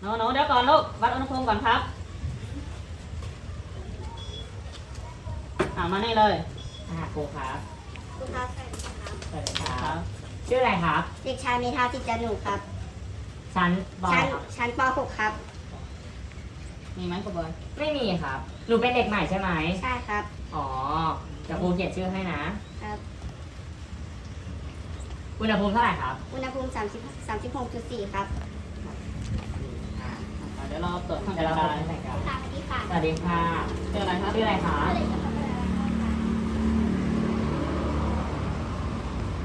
หนูหนูเดี๋ยวก่อนลูก วัดอุณหภูมิก่อนครับ อ่ามานี่เลยอ่าครูครับคุณครับสวัสดีครับสวัสดีครับชื่ออะไรครับ เด็กชายเมธาจิตจันหนูครับ ชั้นบอชั้นครับชั้นป .6 ครับ มีไหมกูบอยไม่มีครับ หนูเป็นเด็กใหม่ใช่ไหม ใช่ครับ อ๋อเดี๋ยวครูเขียนชื่อให้นะ ครับ อุณหภูมิเท่าไหร่ครับอุณหภูมิ30 36.4 ครับอ่าอ่าเดี๋ยวเราตรวจข้างเดี๋ยวเรากาไปยที่ไหนกันสวัสดีค่ะสวัสดีค่ะชื่ออะไรครับชื่ออะไรคะ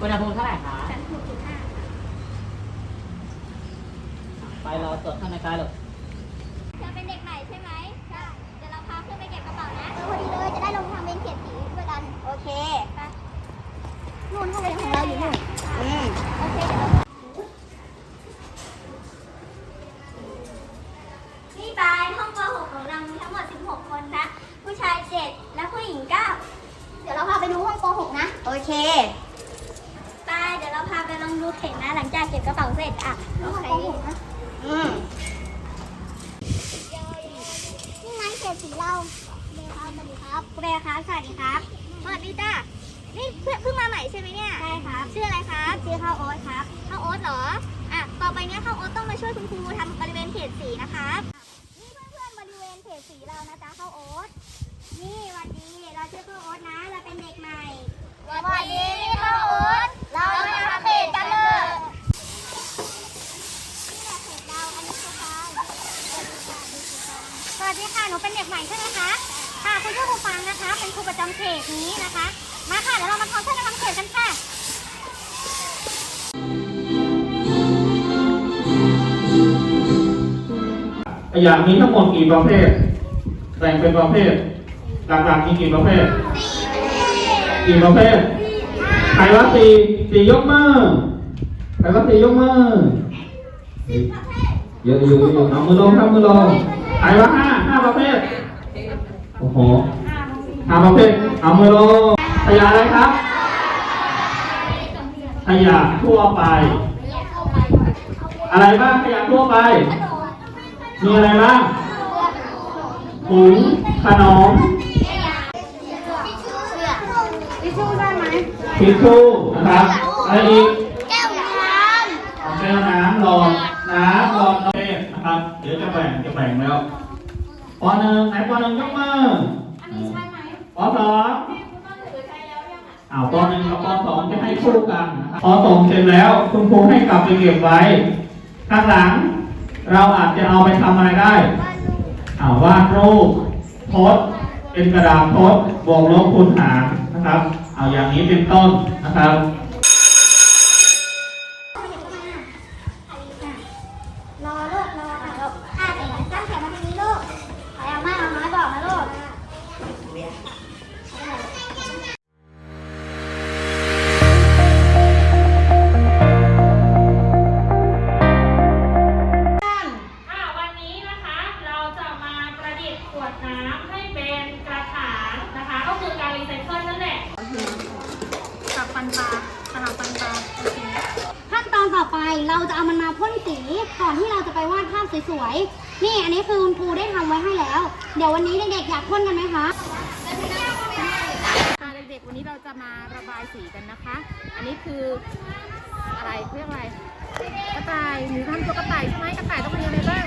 อุณหภูมิเท่าไหร่คะชั้น6.5 ไปเราตรวจข้างในกายลูกเเคนู่นห้องเรียนของเราอยู่นู่นอืมโอเคเดี๋ยวเรานี่ปายห้องป .6 ของเรามีทั้งหมด 16 คนนะ ผู้ชาย 7 และผู้หญิง 9 เดี๋ยวเราพาไปดูห้องป .6 นะ โอเคไปเดี๋ยวเราพาไปลองดูเข็มนะ หลังจากเก็บกระเป๋าเสร็จอะโอเคอืม นี่ไงเศษสีเราเบลครับสวัสดีครับเบลครับ สวัสดีครับ สวัสดีจ้านี่เพิ่งเพิ่งมาใหม่ใช่ไหมเนี่ย ใช่ครับ ชื่ออะไรครับชื่อข้าวโอ๊ตครับ ข้าวโอ๊ตเหรอ อะ ต่อไปเนี้ยข้าวโอ๊ตต้องมาช่วยคุณครูทำบริเวณเขตสีนะครับ นี่เพื่อนๆบริเวณเขตสีเรานะจ๊ะข้าวโอ๊ต นี่สวันดี เราชื่อข้าวโอ๊ตนะ เราเป็นเด็กใหม่สวัสดีข้าวโอ๊ต เราจะทำเขตกันเลย นี่แหละเขตเรา อันนี้คือฟางสวัสดีค่ะ หนูเป็นเด็กใหม่ใช่ไหมคะ ค่ะ คุณชื่อครูฟังนะคะ เป็นครูประจำเขตนี้นะคะ มาค่ะเดี๋ยวเรามาทำช่วยกันทำเขตกันค่ะขยะมีทั้งหมดกี่ประเภท แบ่งเป็นประเภท หลักๆมีกี่ประเภท กี่ประเภทใครว่าสี่สี่ยกมือใครว่าสี่ยกมือเยอะอยู่เยอะเอามือลงครับมือลงใครว่าห้าห้าประเภท โอ้โหห้าประเภท เอามือลง ขยะอะไรครับ ขยะทั่วไป อะไรบ้างขยะทั่วไป มีอะไรบ้างถุงขนมทิชชู่ได้ไหมทิชชู่นะครับอะไรอีกแก้วน้เอาแก้วน้ำหลอดน้ำหลอดน้ำนะครับ เดี๋ยวจะแบ่งจะแบ่งแล้วปหนึ่งไหนปหนึ่งยกมือปสอง อ้าวปหนึ่งกับปสองจะให้คู่กันนะครับพอส่งเสร็จแล้วคุณครูให้กลับไปเก็บไว้ ข้างหลัง เราอาจจะเอาไปทำอะไรได้อ่าวาดรูปโพสเป็นกระดาษโพสบวกลบคูณหารนะครับเอาอย่างนี้เป็นต้นนะครับรอันปลาสลับฟันปลาโอเคขั้นตอนต่อไปเราจะเอามันมาพ่นสีก่อนที่เราจะไปวาดภาพสวยๆ นี่อันนี้คือคุณครูได้ทำไว้ให้แล้ว เดี๋ยววันนี้เด็กๆอยากพ่นกันไหมคะ ค่ะเด็กๆ วันนี้เราจะมาระบายสีกันนะคะ อันนี้คืออะไรเรียกอะไร กระต่ายหนูทำตัวกระต่ายใช่ไหมกระต่ายต้องมีอะไรบ้าง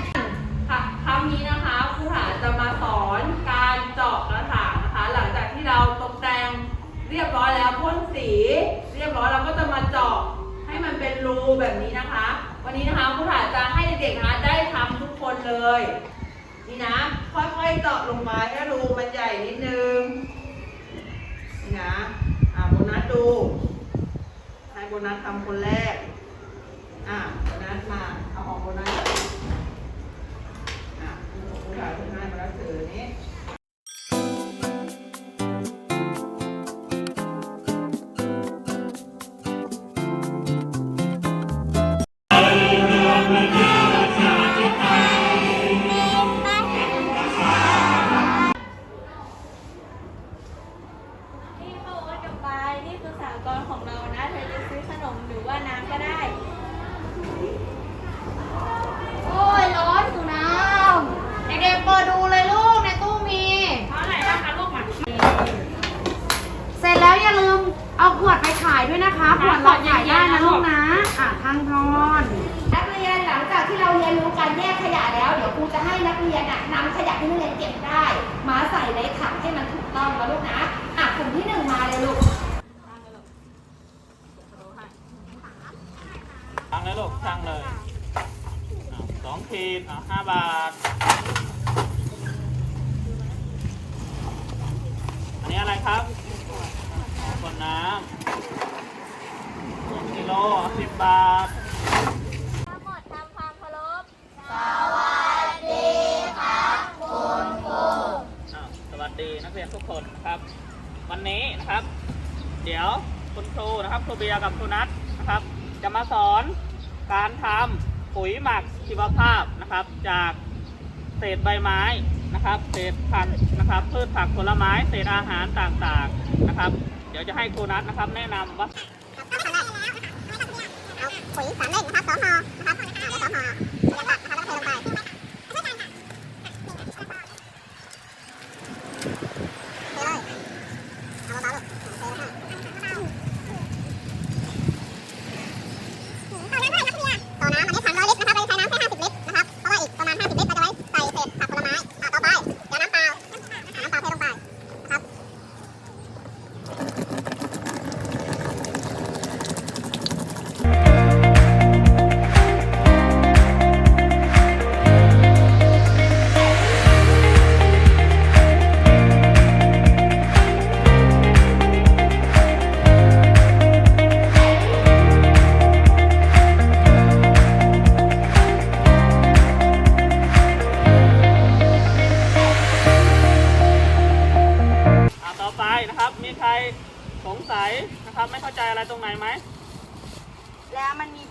ค่ะครั้งนี้นะคะครูหาจะมาสอนการเจาะกระถางนะคะ หลังจากที่เราตกแต่ง เรียบร้อยแล้วพ่นสี เรียบร้อยเราก็จะมาเจาะให้มันเป็นรูแบบนี้นะคะ วันนี้นะคะครูหายจะให้เด็กๆนะคะได้ทำทุกคนเลย นี่นะ ค่อยๆเจาะลงมาให้รูมันใหญ่ายด้วยนะคะขวดหลอดขายได้นะลูกนะอะทางทอนนักเรียนหลังจากที่เราเรียนรู้การแยกขยะแล้ว เดี๋ยวครูจะให้นักเรียนน่ะนำขยะที่นักเรียนเก็บได้ มาใส่ในถังให้มันถูกต้องนะลูกนะอะกลุ่มที่หนึ่งมาเลยลูกช่างเลยลูกช่างเลยอะสองขีดอะห้าบาท อันนี้อะไรครับขวดน้ำสองกิ โลสิบบาท ทั้งหมดทำความเคารพอ้าวสวัสดีนักเรียนทุกคนนะครับ วันนี้นะครับ เดี๋ยวคุณครูนะครับครูเบียร์กับครูนัทนะครับ จะมาสอนการทำปุ๋ยหมักชีวภาพนะครับ จากเศษใบไม้นะครับ เศษผักนะครับพืชผักผลไม้ เศษอาหารต่างๆนะครับ เดี๋ยวจะให้ครูนัทนะครับ แนะนำว่า เอา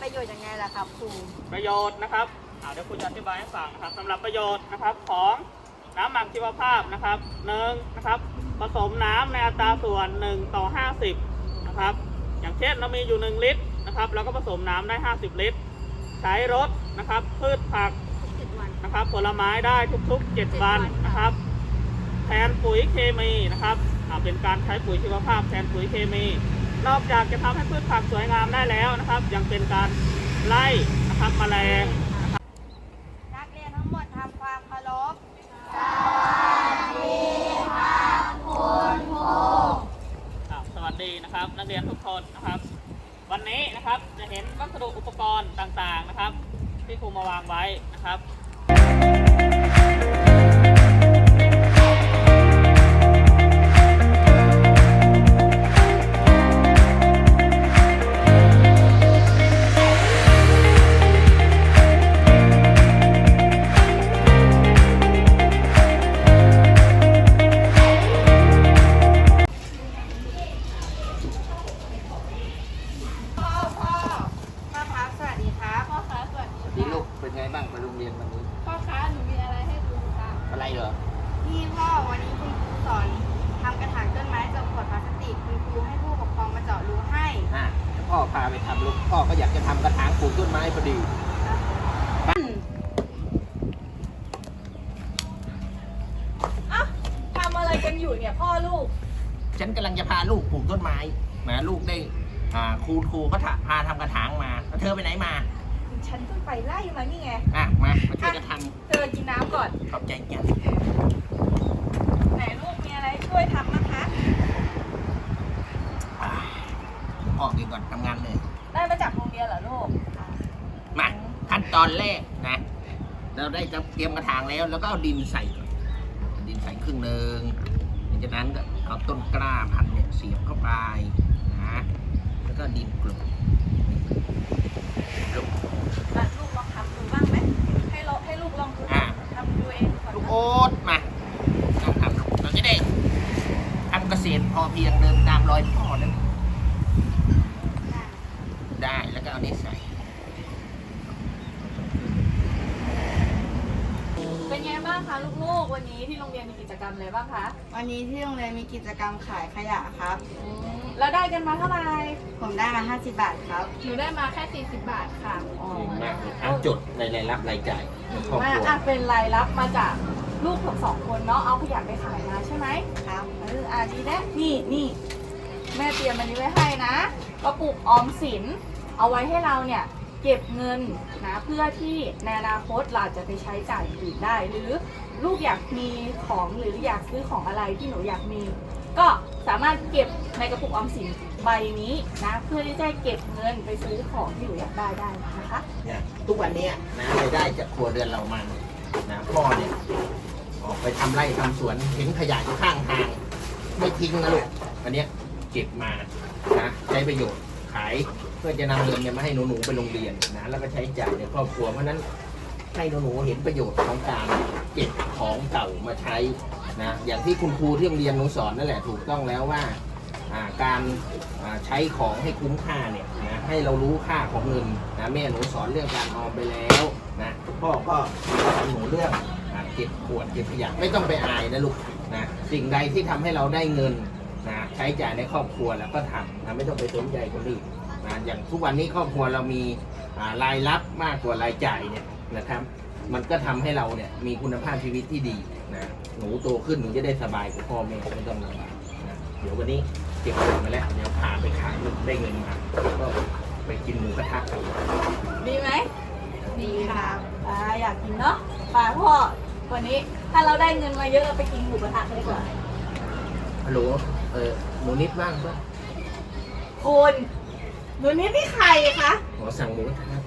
ประโยชน์ยังไงล่ะครับครูประโยชน์นะครับอ่าเดี๋ยวคุณจะอธิบายให้ฟังนะครับสำหรับประโยชน์นะครับของน้ำหมักชีวภาพนะครับหนึ่งนะครับผสมน้ำในอัตราส่วน 1 ต่อ 50นะครับอย่างเช่นเรามีอยู่ 1 ลิตรนะครับเราก็ผสมน้ำได้ 50 ลิตร ใช้รถนะครับพืชผักนะครับผลไม้ได้ทุกๆ 7 วันนะครับแทนปุ๋ยเคมีนะครับอ่าเป็นการใช้ปุ๋ยชีวภาพแทนปุ๋ยเคมี นอกจากจะทำให้พืชผักสวยงามได้แล้วนะครับ ยังเป็นการไล่นะครับแมลงนักเรียนทั้งหมดทำความเคารพอ่าสวัสดีนะครับ นักเรียนทุกคนนะครับ วันนี้นะครับจะเห็นวัสดุอุปกรณ์ต่างๆนะครับ ที่ครูมาวางไว้นะครับ ดีครับพ่อครับสวัสดีดีลูกเป็นไงบ้างไปโรงเรียนวันนี้ พ่อคะหนูมีอะไรให้ดูค่ะอะไรเหรอนี่พ่อวันนี้คุณครูสอนทำกระถางต้นไม้จากขวดพลาสติกคุณครูให้ผู้ปกครองมาเจาะรูให้อะเดี๋ยวพ่อพาไปทำลูกพ่อก็อยากจะทำกระถางปลูกต้นไม้พอดีทำอะไรกันอยู่เนี่ยพ่อลูก ฉันกำลังจะพาลูกปลูกต้นไม้แหมลูกได้ อ่าครูครูก็พาทำกระถางมาแล้วเธอไปไหนมาฉันเพิ่งไปไล่มานี่ไง อะมามาช่วยกันทเธอกินน้ำก่อนำขอบใจจ้ะไหนลูกมีอะไรช่วยทำนะคะ อ่าพ่อกินก่อนทำงานเลย ได้มาจากโรงเรียนเหรอลูก มาขั้นตอนแรกนะ เราได้เตรียมกระถางแล้ว แล้วก็เอาดินใส่ก่อนเอาดินใส่ครึ่งหนึ่งหลังจากนั้นก็เอาต้นกล้าพันธุ์เนี่ยเสียบเข้าไปนะแล้ว ก็ดินกลบกลบลูกลองทำดูบ้างไหมให้เราให้ลูกลองดูอะทำดูเองก่อนลูกนะโอ๊ตมาลองทำลูกเราจะได้ทำเกษตรพอเพียงเดินตามรอยพ่อนั่นได้แล้วก็เอานี้ใส่เป็นไงบ้างคะลูกๆวันนี้ที่โรงเรียนมีกิจกรรมอะไรบ้างคะวันนี้ที่โรงเรียนมีกิจกรรมขายขยะครับ แล้วได้กันมาเท่าไหร่ผมได้มา50 บาทครับ หนูได้มาแค่ 40 บาทค่ะดีมากเลยอะจดในรายรับรายจ่ายของครอบมาครัวอะเป็นรายรับมาจากลูกทั้งสองคนเนาะเอาขยะไปขายมาใช่ไหมครับเอออะดีนะนี่นี่แม่เตรียมอันนี้ไว้ให้นะกระปุกออมสิน เอาไว้ให้เราเนี่ย เก็บเงินนะเพื่อที่ในอนาคตเราจะไปใช้จ่ายอื่นได้ หรือลูกอยากมีของหรืออยากซื้อของอะไรที่หนูอยากมี ก็สามารถเก็บในกระปุกออมสินใบนี้นะเพื่อที่จะเก็บเงินไปซื้อของที่หนูอยากได้ได้นะคะเนี่ยทุกวันเนี้ยนะรายได้จากครัวเรือนเรามันนะพ่อเนี่ยออกไปทำไร่ทำสวนเห็นขยะอยู่ข้างทาง ไม่ทิ้งนะลูกอันเนี้ยเก็บมานะใช้ประโยชน์ขายเพื่อจะนำเงินเนี่ยมาให้หนูๆไปโรงเรียนนะแล้วก็ใช้จ่ายในครอบครัวเพราะฉะนั้นให้หนูๆเห็นประโยชน์ของการเก็บของเก่ามาใช้ นะอย่างที่คุณครูที่โรงเรียนหนูสอนนั่นแหละถูกต้องแล้วว่าการใช้ของให้คุ้มค่าเนี่ยนะให้เรารู้ค่าของเงินนะแม่หนูสอนเรื่องการออมไปแล้วนะพ่อก็สอนหนูเรื่องเก็บขวดเก็บขยะไม่ต้องไปอายนะลูกนะสิ่งใดที่ทำให้เราได้เงินนะใช้จ่ายในครอบครัวแล้วก็ทำนะไม่ต้องไปสนใจคนอื่นนะอย่างทุกวันนี้ครอบครัวเรามีรายรับมากกว่ารายจ่ายเนี่ยนะครับ มันก็ทำให้เราเนี่ยมีคุณภาพชีวิตที่ดี นะหนูโตขึ้นหนูจะได้สบายกว่าพ่อแม่ไม่ต้องลำบากนะเดี๋ยววันนี้เก็บเงินมาแล้วเดี๋ยวพาไปขายได้เงินมาแล้วก็ไปกินหมูกระทะกันดีไหมดีครับอ่าอยากกินเนาะไปพ่อวันนี้ถ้าเราได้เงินมาเยอะเราไปกินหมูกระทะกันดีกว่าฮัลโหลเออหนูนิดบ้างปะคุณหนูนี่พี่ใครคะขอสั่งหมูกระทะ